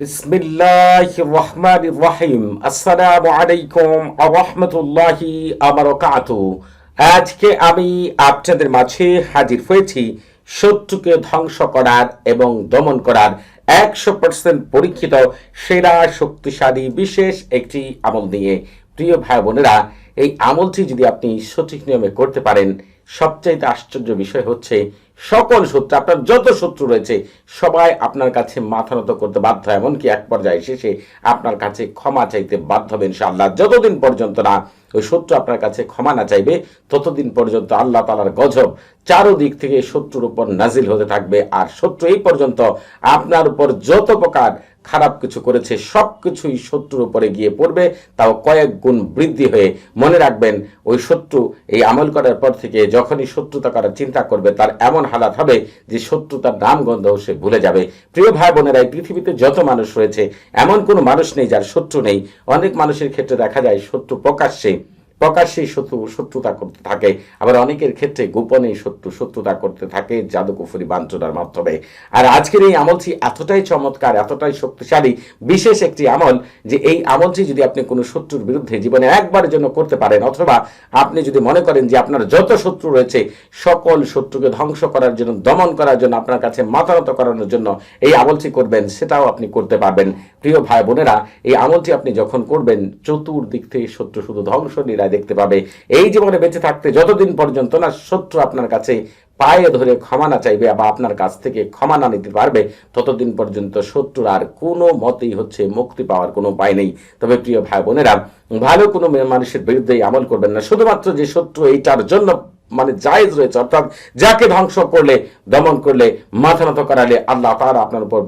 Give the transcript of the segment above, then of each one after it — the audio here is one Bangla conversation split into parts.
বিসমিল্লাহ রহমান রহিম। আসসালামু আলাইকুম রহমতুল্লাহি আবরকাত আজকে আমি আপনাদের মাঝে হাজির হয়েছি শত্রুকে ধ্বংস করার এবং দমন করার একশো পার্সেন্ট পরীক্ষিত, সেরা, শক্তিশালী, বিশেষ একটি আমল নিয়ে। প্রিয় ভাই বোনেরা, এই আমলটি যদি আপনি সঠিক নিয়মে করতে পারেন, সবচাইতে আশ্চর্য বিষয় হচ্ছে সকল শত্রু, আপনার যত শত্রু রয়েছে, সবাই আপনার কাছে মাথা নত করতে বাধ্য এমনকি এক পর্যায়ে শেষে আপনার কাছে ক্ষমা চাইতে বাধ্য হবে আল্লাহ যতদিন পর্যন্ত না ওই শত্রু আপনার কাছে ক্ষমা না চাইবে, ততদিন পর্যন্ত আল্লাহ তালার গজব চারোদিক থেকে শত্রুর উপর নাজিল হতে থাকবে। আর শত্রু এই পর্যন্ত আপনার উপর যত প্রকার খারাপ কিছু করেছে, সব কিছুই শত্রুর উপরে গিয়ে পড়বে, তাও কয়েক গুণ বৃদ্ধি হয়ে। মনে রাখবেন, ওই শত্রু এই আমল করার পর থেকে যখনই শত্রুতা করার চিন্তা করবে, তার এমন হালাত হবে যে শত্রু তার নাম গন্ধ সে ভুলে যাবে। প্রিয় ভাই বোনেরা, এই পৃথিবীতে যত মানুষ রয়েছে, এমন কোনো মানুষ নেই যার শত্রু নেই। অনেক মানুষের ক্ষেত্রে দেখা যায় শত্রু প্রকাশ্যে প্রকাশ্যেই শত্রু, শত্রুতা করতে থাকে। আবার অনেকের ক্ষেত্রে গোপনেই শত্রু, শত্রুতা করতে থাকে জাদুকুফুরি বাঞ্চনার মাধ্যমে। আর আজকের এই আমলটি এতটাই চমৎকার, এতটাই শক্তিশালী, বিশেষ একটি আমল যে এই আমলটি যদি আপনি কোনো শত্রুর বিরুদ্ধে জীবনে একবারের জন্য করতে পারেন, অথবা আপনি যদি মনে করেন যে আপনার যত শত্রু রয়েছে, সকল শত্রুকে ধ্বংস করার জন্য, দমন করার জন্য, আপনার কাছে মাথানত করানোর জন্য এই আমলটি করবেন, সেটাও আপনি করতে পারবেন। প্রিয় ভাই বোনেরা, এই আমলটি আপনি যখন করবেন, চতুর্দিক থেকে শত্রু শুধু ধ্বংস নিরায় দেখতে পাবে। এই জীবনে বেঁচে থাকতে যতদিন পর্যন্ত না শত্রু আপনার কাছে পায়ে ধরে ক্ষমা না চাইবে বা আপনার কাছ থেকে ক্ষমা না নিতে পারবে, ততদিন পর্যন্ত শত্রুর আর কোনো মতেই হচ্ছে মুক্তি পাওয়ার কোনো উপায় নেই। তবে প্রিয় ভাই বোনেরা, ভালো কোনো মানুষের বিরুদ্ধে আমল করবেন না। শুধুমাত্র যে শত্রু এইটার জন্য মানে জায়েজ রয়েছে, অর্থাৎ যাকে ধ্বংস করলে, দমন করলে, মাথা নত করালে আল্লাহ তারা আপনার উপর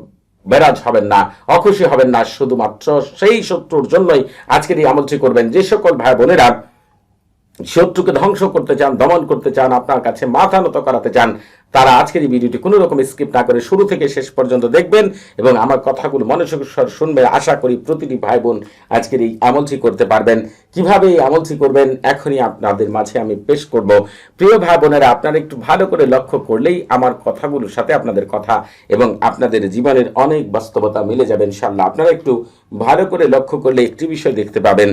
বেরাজ হবেন না, অখুশি হবেন না। শুধুমাত্র সেই শত্রুর জন্যই আজকের এই আমলটি করবেন। যে সকল ভাই বোনেরা শত্রুকে ধ্বংস করতে চান, দমন করতে চান, আপনার কাছে মাথা নত করাতে চান, তারা আজকের এই ভিডিওটি কোনো রকম স্কিপ না করে শুরু থেকে শেষ পর্যন্ত দেখবেন এবং আমার কথাগুলো মনোযোগ শুনবে। আশা করি প্রতিটি ভাই বোন আজকের এই আমলটি করতে পারবেন। কীভাবে এই আমলটি করবেন, এখনই আপনাদের মাঝে আমি পেশ করব। প্রিয় ভাই বোনেরা আপনারা একটু ভালো করে লক্ষ্য করলেই আমার কথাগুলোর সাথে আপনাদের কথা এবং আপনাদের জীবনের অনেক বাস্তবতা মিলে যাবে ইনশাল্লাহ আপনারা একটু ভালো করে লক্ষ্য করলে একটি বিষয় দেখতে পাবেন।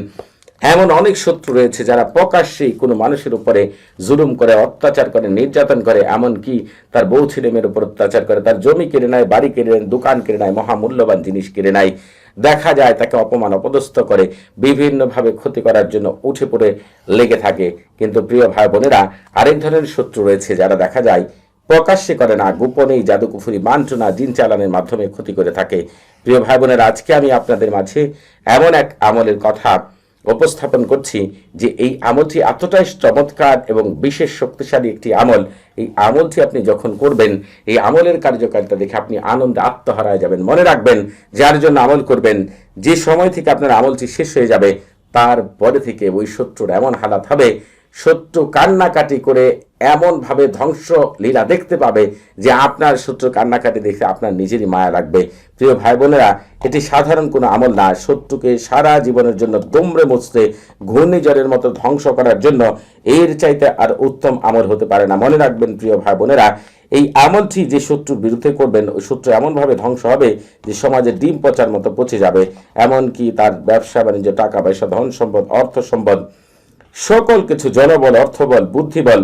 এমন অনেক শত্রু রয়েছে যারা প্রকাশ্যেই কোনো মানুষের উপরে জুলুম করে, অত্যাচার করে, নির্যাতন করে, এমনকি তার বউ ছেলে মেয়ের উপর অত্যাচার করে, তার জমি কেড়ে নেয়, বাড়ি কেড়ে নেয়, দোকান কেড়ে নেয়, মহামূল্যবান জিনিস কেড়ে নেয়। দেখা যায় তাকে অপমান, অপদস্থ করে, বিভিন্নভাবে ক্ষতি করার জন্য উঠে পড়ে লেগে থাকে। কিন্তু প্রিয় ভাই বোনেরা, আরেক ধরনের শত্রু রয়েছে যারা দেখা যায় প্রকাশ্যে করে না, গোপনেই জাদুকুফুরি, মান্ত্রণা, দিন চালানের মাধ্যমে ক্ষতি করে থাকে। প্রিয় ভাই বোনেরা, আজকে আমি আপনাদের মাঝে এমন এক আমলের কথা উপস্থাপন করছি যে এই আমলটি এতটাই চমৎকার এবং বিশেষ শক্তিশালী একটি আমল। এই আমলটি আপনি যখন করবেন, এই আমলের কার্যকারিতা দেখে আপনি আনন্দে আত্মহারায় যাবেন। মনে রাখবেন, যার জন্য আমল করবেন, যে সময় থেকে আপনার আমলটি শেষ হয়ে যাবে তারপরে থেকে ওই শত্রুর এমন হালাত হবে শত্রু কান্নাকাটি করে এমনভাবে ধ্বংস লীলা দেখতে পাবে যে আপনার শত্রু কান্নাকাটি দেখে আপনার নিজেরই মায়া লাগবে। প্রিয় ভাই বোনেরা এটি সাধারণ কোনো আমল না। শত্রুকে সারা জীবনের জন্য দুমড়ে মুছতে, ঘূর্ণিঝড়ের মতো ধ্বংস করার জন্য এর চাইতে আর উত্তম আমল হতে পারে না। মনে রাখবেন, প্রিয় ভাই বোনেরা এই আমলটি যে শত্রুর বিরুদ্ধে করবেন ওই শত্রু এমনভাবে ধ্বংস হবে যে সমাজে ডিম পচার মতো পচে যাবে। এমনকি তার ব্যবসা বাণিজ্য টাকা পয়সা ধন সম্পদ অর্থ সম্পদ সকল কিছু জনবল অর্থবল বুদ্ধিবল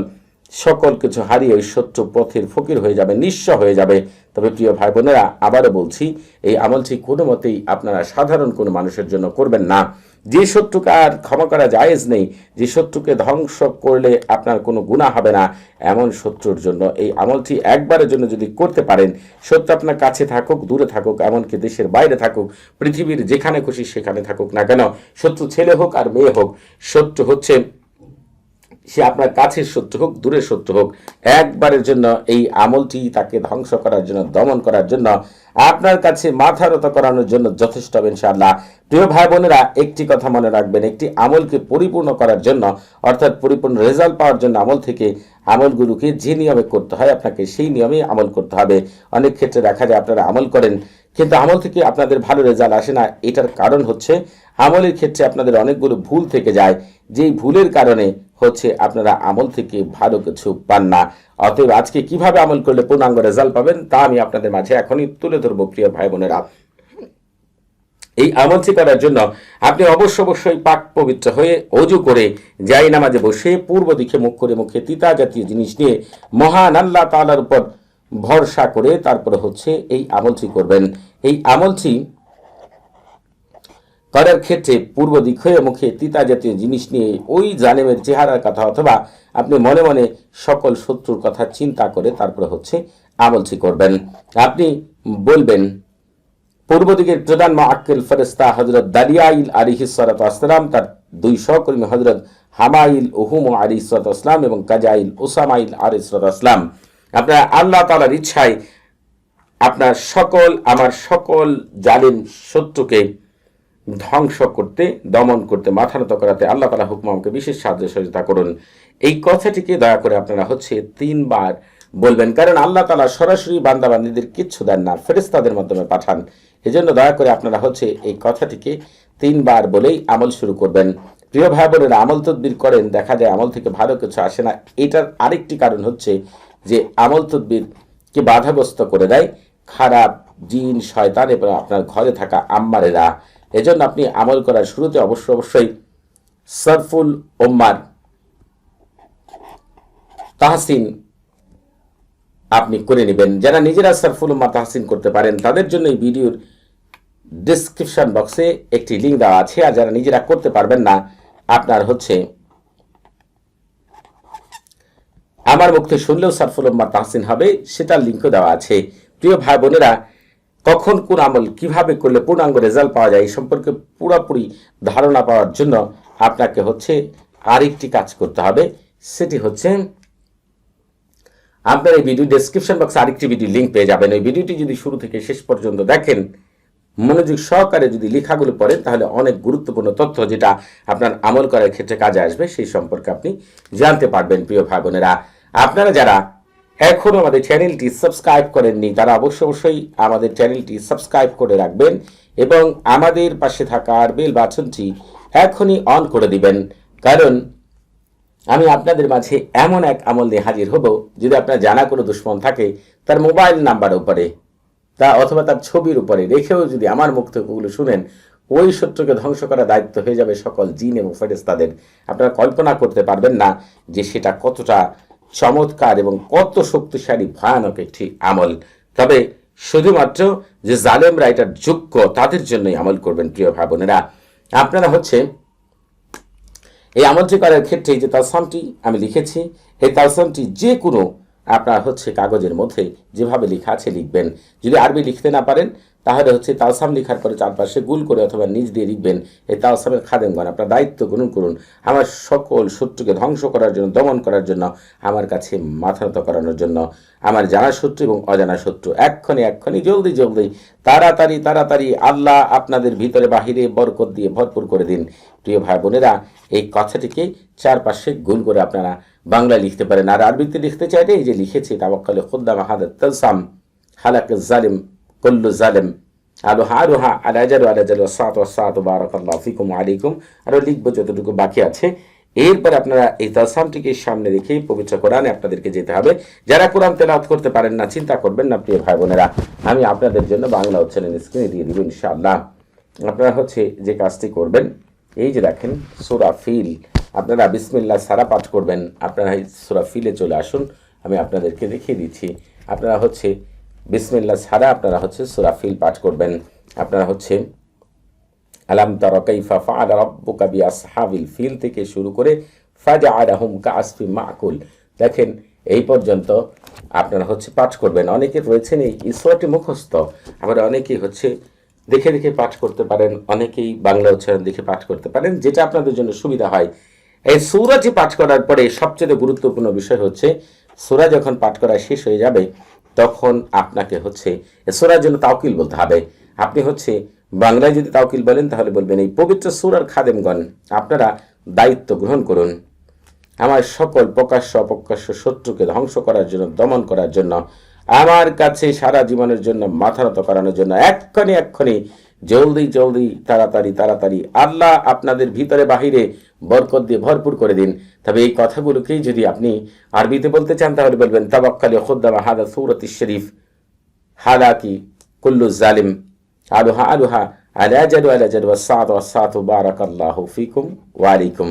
সকল কিছু হারিয়ে ওই শত্রু পথের ফকির হয়ে যাবে, নিঃস্ব হয়ে যাবে। তবে প্রিয় ভাই বোনেরা আবারও বলছি, এই আমলটি কোনো মতেই আপনারা সাধারণ কোনো মানুষের জন্য করবেন না। যে শত্রুকে আর ক্ষমা করা জায়েজ নেই, যে শত্রুকে ধ্বংস করলে আপনার কোনো গুণা হবে না। এমন শত্রুর জন্য এই আমলটি একবারের জন্য যদি করতে পারেন, শত্রু আপনার কাছে থাকুক, দূরে থাকুক, এমনকি দেশের বাইরে থাকুক, পৃথিবীর যেখানে খুশি সেখানে থাকুক না কেন, শত্রু ছেলে হোক আর মেয়ে হোক, শত্রু হচ্ছে সে আপনার কাছের শত্রু হোক দূরের শত্রু হোক, একবারের জন্য এই আমলটি তাকে ধ্বংস করার জন্য, দমন করার জন্য, আপনার কাছে মাথা রত করানোর জন্য যথেষ্ট হবে ইনশাআল্লাহ। প্রিয় ভাই বোনেরা, একটি কথা মনে রাখবেন, একটি আমলকে পরিপূর্ণ করার জন্য, অর্থাৎ পরিপূর্ণ রেজাল্ট পাওয়ার জন্য আমল থেকে আমলগুলোকে যে নিয়মে করতে হয়, আপনাকে সেই নিয়মে আমল করতে হবে। অনেক ক্ষেত্রে দেখা যায়, আপনারা আমল করেন কিন্তু আমল থেকে আপনাদের ভালো রেজাল্ট আসে না। এটার কারণ হচ্ছে, আমলের ক্ষেত্রে আপনাদের অনেকগুলো ভুল থেকে যায়। যেই ভুলের কারণে হচ্ছে আপনারা আমল থেকে ভালো কিছু পান না। অতএব আজকে কীভাবে আমল করলে পূর্ণাঙ্গ রেজাল্ট পাবেন, তা আমি আপনাদের মাঝে এখনই তুলে ধরবো, প্রিয় ভাই বোনেরা এই আমলটি করার জন্য আপনি অবশ্য অবশ্যই পাক পবিত্র হয়ে অজু করে যাই নামাজে বসে পূর্ব দিকে মুখ করে মুখে তিতা জাতীয় জিনিস নিয়ে মহান আল্লাহ তালার উপর ভরসা করে তারপরে হচ্ছে এই আমলটি করবেন। এই আমলটি করার ক্ষেত্রে পূর্ব দিক হয়ে মুখে তিতা জাতীয় জিনিস নিয়ে ওই জালেমের চেহারার কথা অথবা আপনি মনে মনে সকল শত্রুর কথা চিন্তা করে তারপরে হচ্ছে আমলটি করবেন। আপনি বলবেন, পূর্ব দিকের প্রধান মাক্কেল ফেরেস্তা হজরত দারিয়াইল আলিহি আসসালাম তার দুই সহকর্মী হজরত হামাইল উহুম আলী আসলাম এবং কাজাইল ওসামাইল আলী আসলাম আপনার আল্লাহ তালার ইচ্ছায় আপনার সকল, আমার সকল জালিম শত্রুকে ধ্বংস করতে, দমন করতে, মাথা নত করাতে আল্লাহ তালা হুকুম আমাকে বিশেষ সাহায্য সহযোগিতা করুন। এই কথাটিকে দয়া করে আপনারা হচ্ছে তিনবার বলবেন, কারণ আল্লাহ তালা সরাসরি বান্দাবান্দিদের কিচ্ছু দেন না ফেরেস্তাদের মাধ্যমে পাঠান। এজন্য দয়া করে আপনারা হচ্ছে এই কথাটিকে তিনবার বলেই আমল শুরু করবেন। প্রিয় ভাই বোনেরা আমল তদবির করেন, দেখা যায় আমল থেকে ভালো কিছু আসে না। এটার আরেকটি কারণ হচ্ছে যে আমল তদবিরকে বাধাগ্রস্ত করে দেয়, খারাপ জিন, শয়তান এবং আপনার ঘরে থাকা আম্মারেরা। এজন্য আপনি আমল করার শুরুতে অবশ্য অবশ্যই সরফুল ওম্মার তাহসিন আপনি করে নেবেন। যারা নিজেরা সরফুল উম্মা তাহসিন করতে পারেন, তাদের জন্য এই ভিডিওর ডিসক্রিপশন বক্সে একটি লিঙ্ক দেওয়া আছে। আর যারা নিজেরা করতে পারবেন না, আপনার হচ্ছে আমার মুখে শুনলেও সরফুল উম্মা তাহসিন হবে, সেটার লিঙ্কও দেওয়া আছে। প্রিয় ভাই বোনেরা, কখন কোন আমল কীভাবে করলে পূর্ণাঙ্গ রেজাল্ট পাওয়া যায় এই সম্পর্কে পুরোপুরি ধারণা পাওয়ার জন্য আপনাকে হচ্ছে আরেকটি কাজ করতে হবে। সেটি হচ্ছে, আপনার এই ভিডিও ডেসক্রিপশন বক্সে আরেকটি ভিডিও লিঙ্ক পেয়ে যাবেন। ওই ভিডিওটি যদি শুরু থেকে শেষ পর্যন্ত দেখেন, মনোযোগ সহকারে যদি লেখাগুলো পড়েন, তাহলে অনেক গুরুত্বপূর্ণ তথ্য যেটা আপনার আমল করার ক্ষেত্রে কাজে আসবে, সেই সম্পর্কে আপনি জানতে পারবেন, প্রিয় ভাই বোনেরা। আপনারা যারা এখনও আমাদের চ্যানেলটি সাবস্ক্রাইব করেননি, তারা অবশ্য অবশ্যই আমাদের চ্যানেলটি সাবস্ক্রাইব করে রাখবেন এবং আমাদের পাশে থাকার বেল বাটনটি এখনই অন করে দিবেন। কারণ আমি আপনাদের মাঝে এমন এক আমল নিয়ে হাজির হব, যদি আপনার জানা কোনো দুশ্মন থাকে তার মোবাইল নাম্বার উপরে তা অথবা তার ছবির উপরে রেখেও যদি আমার মুখ শুনেন, ওই শত্রুকে ধ্বংস করার দায়িত্ব হয়ে যাবে সকল জিন এবং ফেরেস্তাদের আপনারা কল্পনা করতে পারবেন না যে সেটা কতটা চমৎকার এবং কত শক্তিশালী, ভয়ানক একটি আমল। তবে শুধুমাত্র যে জালেমরা এটার যোগ্য, তাদের জন্যই আমল করবেন, প্রিয় ভাই বোনেরা। আপনারা হচ্ছে এই আমলটি করার ক্ষেত্রে যে তালসামটি আমি লিখেছি, এই তালসামটি যে কোনো আপনার হচ্ছে কাগজের মধ্যে যেভাবে লেখা আছে লিখবেন। যদি আরবি লিখতে না পারেন, তাহলে হচ্ছে তালসাম লেখার পরে চারপাশে গুল করে অথবা নিজ দিয়ে লিখবেন। এই তালসামের খাদেমগণ, আপনার দায়িত্ব গ্রহণ করুন। আমার সকল শত্রুকে ধ্বংস করার জন্য, দমন করার জন্য, আমার কাছে মাথা করানোর জন্য, আমার জানা শত্রু এবং অজানা শত্রু, এক্ষণে এক্ষণে, জলদি জলদি, তাড়াতাড়ি তাড়াতাড়ি, আল্লাহ আপনাদের ভিতরে বাহিরে বরকত দিয়ে ভরপুর করে দিন। প্রিয় ভাই বোনেরা, এই কথাটিকে চারপাশে গুল করে আপনারা বাংলায় লিখতে পারেন। আর আরবিতে লিখতে চাইলে এই যে লিখেছি তাবাক্কালে খুদ্দাম হাদাত তালসাম হালাক জালিম, কুল্লু জালেম আলু হারুহা আলাজারু আলাজারু সাত সাত, বারাকাল্লাহ ফিকুম আরও লিখব যতটুকু বাকি আছে। এরপর আপনারা এই তালসামটিকে সামনে রেখেই পবিত্র কোরআনে আপনাদেরকে যেতে হবে। যারা কোরআন তেলাওয়াত করতে পারেন না, চিন্তা করবেন না, প্রিয় ভাই বোনেরা। আমি আপনাদের জন্য বাংলা উচ্চারণ স্ক্রিনে দিয়ে দিব, ইনশাআল্লাহ। আপনারা হচ্ছে যে কাজটি করবেন এই যে দেখেন, সুরা ফিল। আপনারা বিসমিল্লা সারা পাঠ করবেন। আপনারা এই সুরা ফিলে চলে আসুন। আমি আপনাদেরকে দেখিয়ে দিচ্ছি। আপনারা হচ্ছে বিসমিল্লা সারা আপনারা হচ্ছে সুরা ফিল পাঠ করবেন। আপনারা হচ্ছে আলাম তারা কাইফা ফাআল রাব্বুকা বিআসহাবিল ফিল থেকে শুরু করে ফাজআলাহুম কাআসফি মাকুল। দেখেন, এই পর্যন্ত আপনারা হচ্ছে পাঠ করবেন। অনেকে রয়েছেন এই ঈশ্বরটি মুখস্থ। আবার অনেকেই হচ্ছে দেখে দেখে পাঠ করতে পারেন, অনেকেই বাংলা উচ্চারণ দেখে পাঠ করতে পারেন, যেটা আপনাদের জন্য সুবিধা হয়। এই সূরাটি পাঠ করার পরে সবচেয়ে গুরুত্বপূর্ণ বিষয় হচ্ছে, সূরা যখন পাঠ করা শেষ হয়ে যাবে, তখন আপনাকে হচ্ছে সূরার জন্য তাওকিল বলতে হবে। আপনি হচ্ছে, বাংলায় যদি তাওকিল বলেন, তাহলে বলবেন এই পবিত্র সূরার খাদেমগণ, আপনারা দায়িত্ব গ্রহণ করুন। আমার সকল প্রকাশ্য অপ্রকাশ্য শত্রুকে ধ্বংস করার জন্য, দমন করার জন্য আমার কাছে সারা জীবনের জন্য মাথা নত করানোর জন্য এক্ষণে এক্ষণে জলদি জলদি, তাড়াতাড়ি তাড়াতাড়ি আল্লাহ আপনাদের ভিতরে বাহিরে বরকত দিয়ে ভরপুর করে দিন। তবে এই কথাগুলোকেই যদি আপনি আরবিতে বলতে চান, তাহলে বলবেন তাবাক্কালে খুদ্দামা হাদা সৌরতি শরীফ। হাদা কি কুল্লু জালিম। আলুহা আলুহা আলাজার আলাজার ওয়াসাদ ওয়াসাদ বারাকাল্লাহু ফিকুম ওয়ালাইকুম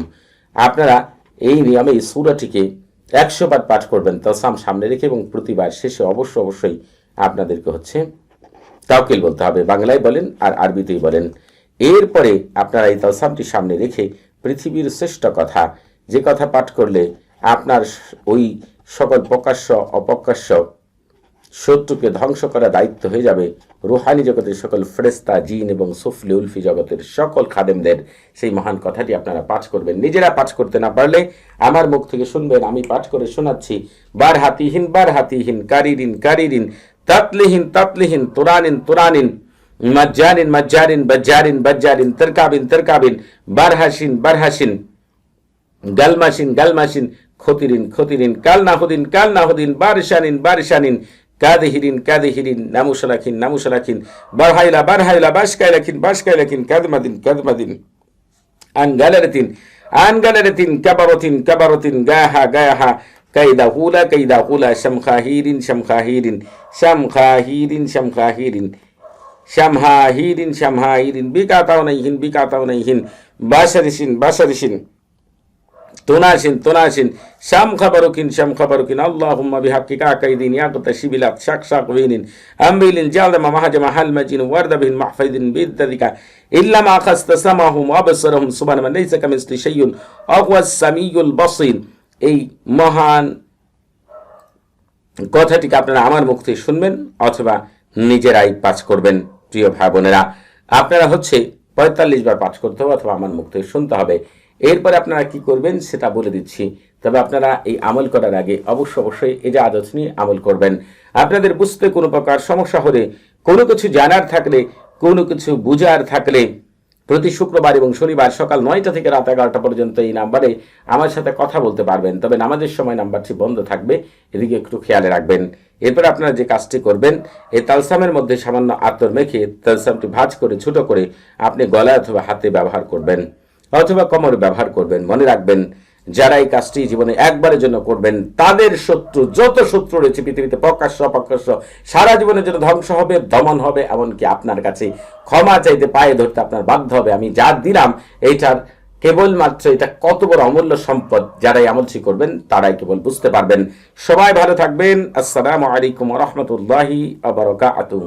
আপনারা এই নিয়মে এই সূরাটিকে একশো বার পাঠ করবেন তসাম সামনে রেখে এবং প্রতিবার শেষে অবশ্য অবশ্যই আপনাদেরকে হচ্ছে তাওকিল বলতে হবে। বাংলায় বলেন আর আরবিতেই বলেন। এরপরে আপনারা এই তসামটি সামনে রেখে পৃথিবীর শ্রেষ্ঠ কথা, যে কথা পাঠ করলে আপনার ওই সকল প্রকাশ্য, অপ্রকাশ্য শত্রুকে ধ্বংস করা দায়িত্ব হয়ে যাবে। রুহানি জগতের সকল ফ্রেস্তা জিন এবং সুফলি উলফি জগতের সকল খাদেমদের। সেই মহান কথাটি আপনারা পাঠ করবেন। নিজেরা পাঠ করতে না পারলে আমার মুখ থেকে শুনবেন, আমি পাঠ করে শোনাচ্ছি। বার হাতিহীন বার হাতিহীন কারিরিন কারিরিন, তাতলিহীন তাতলিহীন, তুরানিন তুরানিন মজ্জারিন মজ্জারিন, বজ্জারিন বজ্জারিন, তরকাবিন তরকাবিন, বারহাসিন বারহাসিন, গালমাসিন গালমাসিন খতিরিন খতিরিন কালনাহুদিন কালনাহুদিন বারিশানিন বারিশানিন كاذهرين كاذهرين ناموش لكن ناموش لكن برهاي لا برهاي لا باشكاي لكن باشكاي لكن كذمة كذمة عن جلرة عن جلرة كبرة كبرة جاها جاها كيدا هولا كيدا هولا شمخاهير شمخاهير شمخاهير شمخاهير شمهاهير شمهاهير بيكاتاو ونيهن بيكاتاو ونيهن بشرشن بشرشن তোনাসিন তোনাসিন। শাম খাবারুকিন শাম খাবারুকিন আল্লাহুম্মা বিহাক্কিকা কাইদিন ইয়াকুতা শিবিলাত শাক শাক উইনিন আমবিলিন জালমা মাহাজামা হালমাজিন ওয়ারদাবিন মাহফাইদিন বিদ্দাদিকা। ইল্লামা আখাস্তা সামাহুম আবসারহুম সুবহানাল্লাহ লাইসা কামিসলি শাইউন। আহুয়াস সামিউল বাসীর। এই মহান কথাটিকে আপনারা আমার মুখ থেকে শুনবেন অথবা নিজেরাই পাঠ করবেন, প্রিয় ভাই বোনেরা। আপনারা হচ্ছে পঁয়তাল্লিশ বার পাঠ করতে হবে অথবা আমার মুখ থেকে শুনতে হবে। এরপরে আপনারা কি করবেন সেটা বলে দিচ্ছি। তবে আপনারা এই আমল করার আগে অবশ্য অবশ্যই এই যে আদত নিয়ে আমল করবেন। আপনাদের বুঝতে কোনো প্রকার সমস্যা হলে, কোনো কিছু জানার থাকলে, কোনো কিছু বুঝার থাকলে, প্রতি শুক্রবার এবং শনিবার সকাল নয়টা থেকে রাত এগারোটা পর্যন্ত এই নাম্বারে আমার সাথে কথা বলতে পারবেন। তবে নামাজের সময় নাম্বারটি বন্ধ থাকবে, এদিকে একটু খেয়ালে রাখবেন। এরপর আপনারা যে কাজটি করবেন এই তালসামের মধ্যে সামান্য আতর মেখে তালসামটি ভাজ করে, ছোট করে আপনি গলায় অথবা হাতে ব্যবহার করবেন। অথবা কোমরে ব্যবহার করবেন, মনে রাখবেন, যারা এই কাজটি জীবনে একবারের জন্য করবেন, তাদের শত্রু, যত শত্রু রয়েছে পৃথিবীতে, প্রকাশ্য, অপ্রকাশ্য, সারা জীবনের জন্য ধ্বংস হবে, দমন হবে, এমনকি আপনার কাছে ক্ষমা চাইতে পায়ে ধরতে আপনার বাধ্য হবে। আমি যা দিলাম, এইটার কেবলমাত্র এটা কত বড় অমূল্য সম্পদ যারাই আমলটি করবেন, তারাই কেবল বুঝতে পারবেন। সবাই ভালো থাকবেন। আসসালামু আলাইকুম রহমতুল্লাহি আবরকাতুহ